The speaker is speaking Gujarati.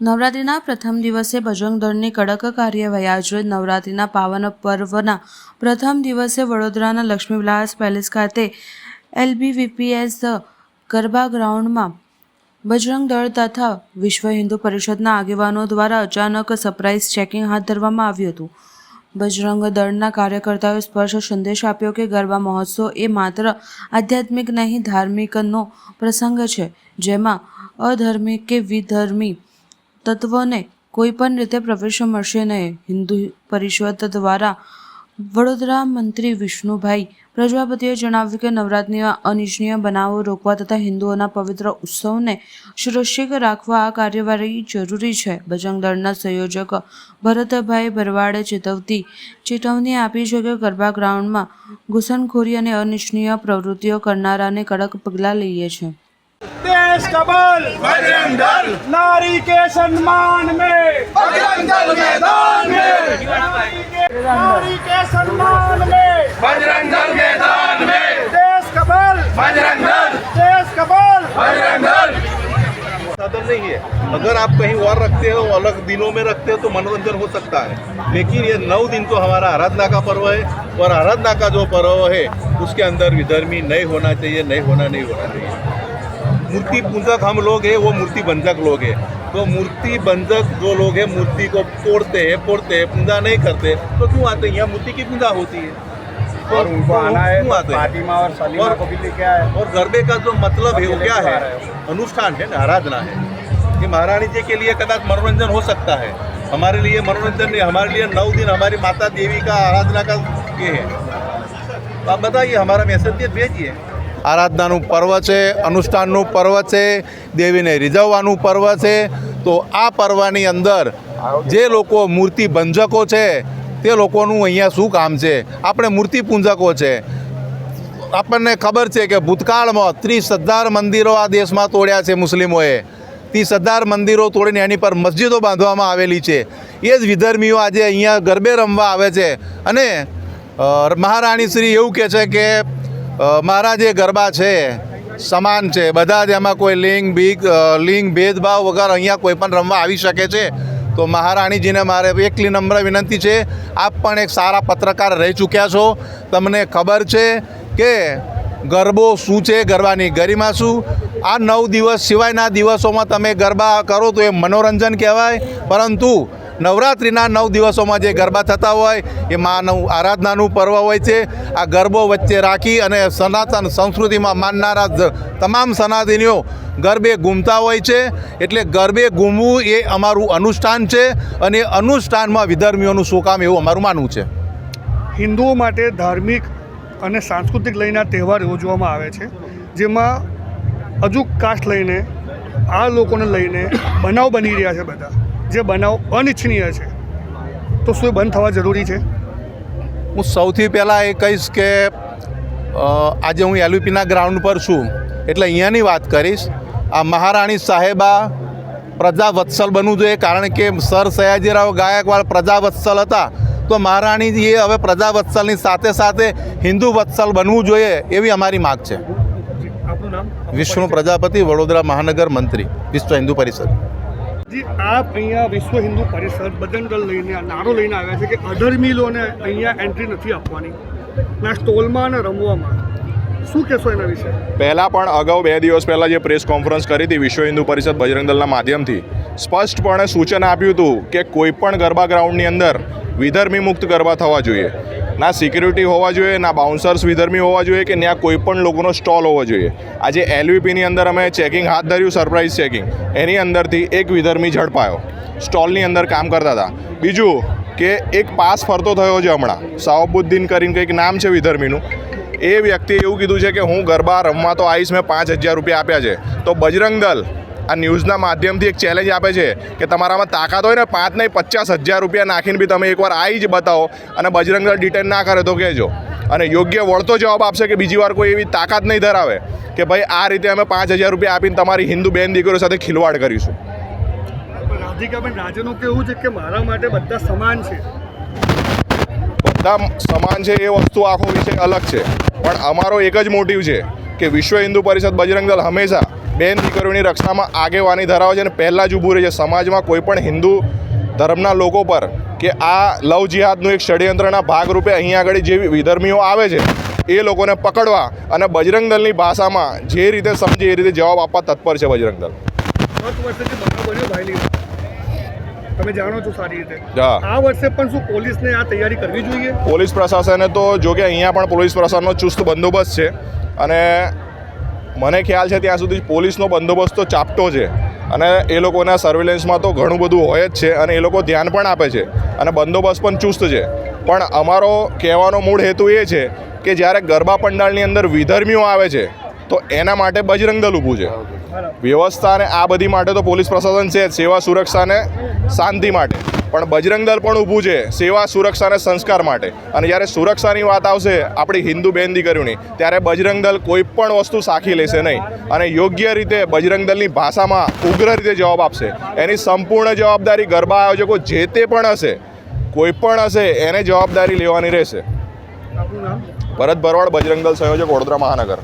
નવરાત્રિના પ્રથમ દિવસે બજરંગ દળની કડક કાર્યવાહી આજરોજ નવરાત્રિના પાવન પર્વના પ્રથમ દિવસે વડોદરાના લક્ષ્મીવિલાસ પેલેસ ખાતે એલબીવીપીએસ ગરબા ગ્રાઉન્ડમાં બજરંગ દળ તથા વિશ્વ હિન્દુ પરિષદના આગેવાનો દ્વારા અચાનક સરપ્રાઇઝ ચેકિંગ હાથ ધરવામાં આવ્યું હતું. બજરંગ દળના કાર્યકર્તાઓએ સ્પર્શ સંદેશ આપ્યો કે ગરબા મહોત્સવ એ માત્ર આધ્યાત્મિક નહીં, ધાર્મિકનો પ્રસંગ છે, જેમાં અધર્મિક કે વિધર્મી તત્વોને કોઈ પણ રીતે પ્રવેશ મળશે નહીં. હિન્દુ પરિષદ દ્વારા વડોદરા મંત્રી વિષ્ણુભાઈ પ્રજાપતિએ જણાવ્યું કે નવરાત્રિના અનિચ્છનીય બનાવો રોકવા તથા હિન્દુઓના પવિત્ર ઉત્સવને સુરક્ષિત રાખવા આ કાર્યવાહી જરૂરી છે. બજરંગ દળના સંયોજક ભરતભાઈ ભરવાડે ચેતવતી ચેતવણી આપી છે કે ગરબા ગ્રાઉન્ડમાં ઘૂસણખોરી અને અનિચ્છનીય પ્રવૃત્તિઓ કરનારાને કડક પગલાં લઈએ છે. देश का बल। बजरंग दल। नारी के सम्मान में। बजरंग दल मैदान में। नारी के सम्मान में। बजरंग दल मैदान में। देश का बल। बजरंग दल। देश का बल। बजरंग दल। साधन नहीं है। अगर आप कहीं और रखते हो अलग दिनों में रखते हो तो मनोरंजन हो सकता है। लेकिन ये नौ दिन तो हमारा आराधना का पर्व है और आराधना का जो पर्व है उसके अंदर विधर्मी नहीं होना चाहिए नहीं होना नहीं होना चाहिए। मूर्ति पूजक हम लोग हैं वो मूर्ति बंधक लोग हैं। तो मूर्ति बंधक जो लोग हैं मूर्ति को तोड़ते हैं फोड़ते हैं पूजा नहीं करते तो क्यों आते हैं? यहाँ मूर्ति की पूजा होती है। तो और उनको आना है क्यों आते हैं? और सलीमा को भी लेके आए। और गरबे का जो मतलब है वो क्या है? अनुष्ठान है ना आराधना है। कि महारानी जी के लिए कदाच मनोरंजन हो सकता है। हमारे लिए मनोरंजन नहीं हमारे लिए नौ दिन हमारी माता देवी का आराधना का ये है। तो आप बताइए हमारा मैसेज भेजिए। આરાધનાનું પર્વ છે, અનુષ્ઠાનનું પર્વ છે, દેવીને રીઝવવાનું પર્વ છે. તો આ પર્વની અંદર જે લોકો મૂર્તિ ભંજકો છે, તે લોકોનું અહીંયા શું કામ છે? આપણે મૂર્તિ પૂંજકો છે. આપણને ખબર છે કે ભૂતકાળમાં ત્રીસ હજાર મંદિરો આ દેશમાં તોડ્યા છે મુસ્લિમોએ. ત્રીસ હજાર મંદિરો તોડીને એની પર મસ્જિદો બાંધવામાં આવેલી છે. એ જ વિધર્મીઓ આજે અહીંયા ગરબે રમવા આવે છે. અને મહારાણી શ્રી એવું કહે છે કે મારા જે ગરબા છે, સમાન છે, બધા જ એમાં કોઈ લિંગ બીગ લિંગ, ભેદભાવ વગર અહીંયા કોઈ પણ રમવા આવી શકે છે. તો મહારાણીજીને મારે એકલી નમ્ર વિનંતી છે, આપ પણ એક સારા પત્રકાર રહી ચૂક્યા છો. તમને ખબર છે કે ગરબો શું છે, ગરબાની ગરિમા શું? આ નવ દિવસ સિવાયના દિવસોમાં તમે ગરબા કરો તો એ મનોરંજન કહેવાય. પરંતુ નવરાત્રિના નવ દિવસોમાં જે ગરબા થતા હોય, એ માનવ આરાધનાનું પર્વ હોય છે. આ ગરબો વચ્ચે રાખી અને સનાતન સંસ્કૃતિમાં માનનારા તમામ સનાતનીઓ ગરબે ઘૂમતા હોય છે. એટલે ગરબે ઘૂમવું એ અમારું અનુષ્ઠાન છે અને અનુષ્ઠાનમાં વિધર્મીઓનું શું કામ એવું અમારું માનવું છે. હિન્દુઓ માટે ધાર્મિક અને સાંસ્કૃતિક લઈને તહેવાર યોજવામાં આવે છે. જેમાં અજુક કાસ્ટ લઈને, આ લોકોને લઈને બનાવ બની રહ્યા છે બધા. જે બનાવ અનિચ્છનીય છે. તો શું બંધ થવા જરૂરી છે? હું સૌથી પહેલાં એ કહીશ કે આજે હું એલવીપીના ગ્રાઉન્ડ પર છું એટલે અહીંયાની વાત કરીશ. આ મહારાણી સાહેબા પ્રજાવત્સલ બનવું જોઈએ કારણ કે સર સયાજીરાવ ગાયકવાડ પ્રજાવત્સલ હતા. તો મહારાણીજીએ હવે પ્રજાવત્સલની સાથે સાથે હિન્દુ વત્સલ બનવું જોઈએ એવી અમારી માગ છે. વિષ્ણુ પ્રજાપતિ વડોદરા મહાનગર મંત્રી વિશ્વ હિન્દુ પરિષદ. આપ અહીંયા વિશ્વ હિન્દુ પરિષદ બજરંગ લઈને નારો લઈને આવ્યા છે કે અધર્મીલોને અહીંયા એન્ટ્રી નથી આપવાની. ના સ્ટોલમાં અને રમવામાં. શું કહેશો એના વિશે? પહેલાં પણ અગાઉ બે દિવસ પહેલાં જે પ્રેસ કોન્ફરન્સ કરી હતી વિશ્વ હિન્દુ પરિષદ બજરંગ દળના માધ્યમથી, સ્પષ્ટપણે સૂચન આપ્યું હતું કે કોઈ પણ ગરબા ગ્રાઉન્ડની અંદર વિધર્મી મુક્ત ગરબા થવા જોઈએ. ના સિક્યુરિટી હોવા જોઈએ, ના બાઉન્સર્સ વિધર્મી હોવા જોઈએ કે ત્યાં કોઈ પણ લોકોનો સ્ટોલ હોવો જોઈએ. આજે એલવીપીની અંદર અમે ચેકિંગ હાથ ધર્યું સરપ્રાઇઝ ચેકિંગ એની અંદરથી એક વિધર્મી ઝડપાયો. સ્ટોલની અંદર કામ કરતા હતા. બીજું કે એક પાસ ફરતો થયો છે હમણાં. સાવબુદ્દીન કરીને કંઈક નામ છે વિધર્મીનું. એ વ્યક્તિએ એવું કીધું છે કે હું ગરબા રમવા તો આવીશ, મેં પાંચ હજાર રૂપિયા આપ્યા છે. તો બજરંગ દળ આ ન્યૂઝના માધ્યમથી એક ચેલેન્જ આપે છે કે તમારામાં તાકાત હોય ને પાંચ નહીં પચાસ હજાર રૂપિયા નાખીને બી તમે એકવાર આવી જ બતાવો અને બજરંગ દળ ડિટેન ના કરે તો કહેજો. અને યોગ્ય વળતો જવાબ આપશે કે બીજી વાર કોઈ એવી તાકાત નહીં ધરાવે કે ભાઈ આ રીતે અમે પાંચ હજાર રૂપિયા આપીને તમારી હિન્દુ બેન દીકરીઓ સાથે ખિલવાડ કરીશું. રાધિકાબેન રાજેનું કહેવું છે કે મારા માટે બધા સમાન છે? બધા સમાન છે એ વસ્તુ આખો વિષય અલગ છે. પણ અમારો એક જ મોટિવ છે કે વિશ્વ હિન્દુ પરિષદ બજરંગ દળ હંમેશા બેન દીકરીઓની રક્ષામાં આગેવાની ધરાવે છે અને પહેલાં જ ઊભું રહે છે. સમાજમાં કોઈ પણ હિન્દુ ધર્મના લોકો પર કે આ લવ જિહાદનું એક ષડયંત્રના ભાગરૂપે અહીંયા આગળ જે વિધર્મીઓ આવે છે એ લોકોને પકડવા અને બજરંગ દળની ભાષામાં જે રીતે સમજે એ રીતે જવાબ આપવા તત્પર છે બજરંગ દળ તમે જાણો છો સારી રીતે. આ વર્ષે પણ શું પોલીસને આ તૈયારી કરવી જોઈએ? પોલીસ પ્રશાસને તો જો કે અહીંયા પણ પોલીસ પ્રશાસનનો ચુસ્ત બંદોબસ્ત છે અને મને ખ્યાલ છે ત્યાં સુધી પોલીસનો બંદોબસ્ત તો ચાપટો છે. અને એ લોકોના સર્વેલન્સમાં તો ઘણું બધું હોય જ છે અને એ લોકો ધ્યાન પણ આપે છે. અને બંદોબસ્ત પણ ચુસ્ત છે. પણ અમારો કહેવાનો મૂળ હેતુ એ છે કે જ્યારે ગરબા પંડાલની અંદર વિધર્મીઓ આવે છે, તો એના માટે બજરંગ દળ ઊભું છે. વ્યવસ્થા અને આ બધી માટે તો પોલીસ પ્રશાસન છે સેવા સુરક્ષાને શાંતિ માટે. પણ બજરંગ દળ પણ ઊભું છે સેવા સુરક્ષા અને સંસ્કાર માટે. અને જ્યારે સુરક્ષાની વાત આવશે આપણી હિન્દુ બેન દીકરીઓની ત્યારે બજરંગ દળ કોઈ પણ વસ્તુ સાખી લેશે નહીં. અને યોગ્ય રીતે બજરંગ દળની ભાષામાં ઉગ્ર રીતે જવાબ આપશે. એની સંપૂર્ણ જવાબદારી ગરબા આયોજકો જે તે પણ હશે કોઈ પણ હશે એને જવાબદારી લેવાની રહેશે. ભરત ભરવાડ બજરંગ દળ સંયોજક વડોદરા મહાનગર.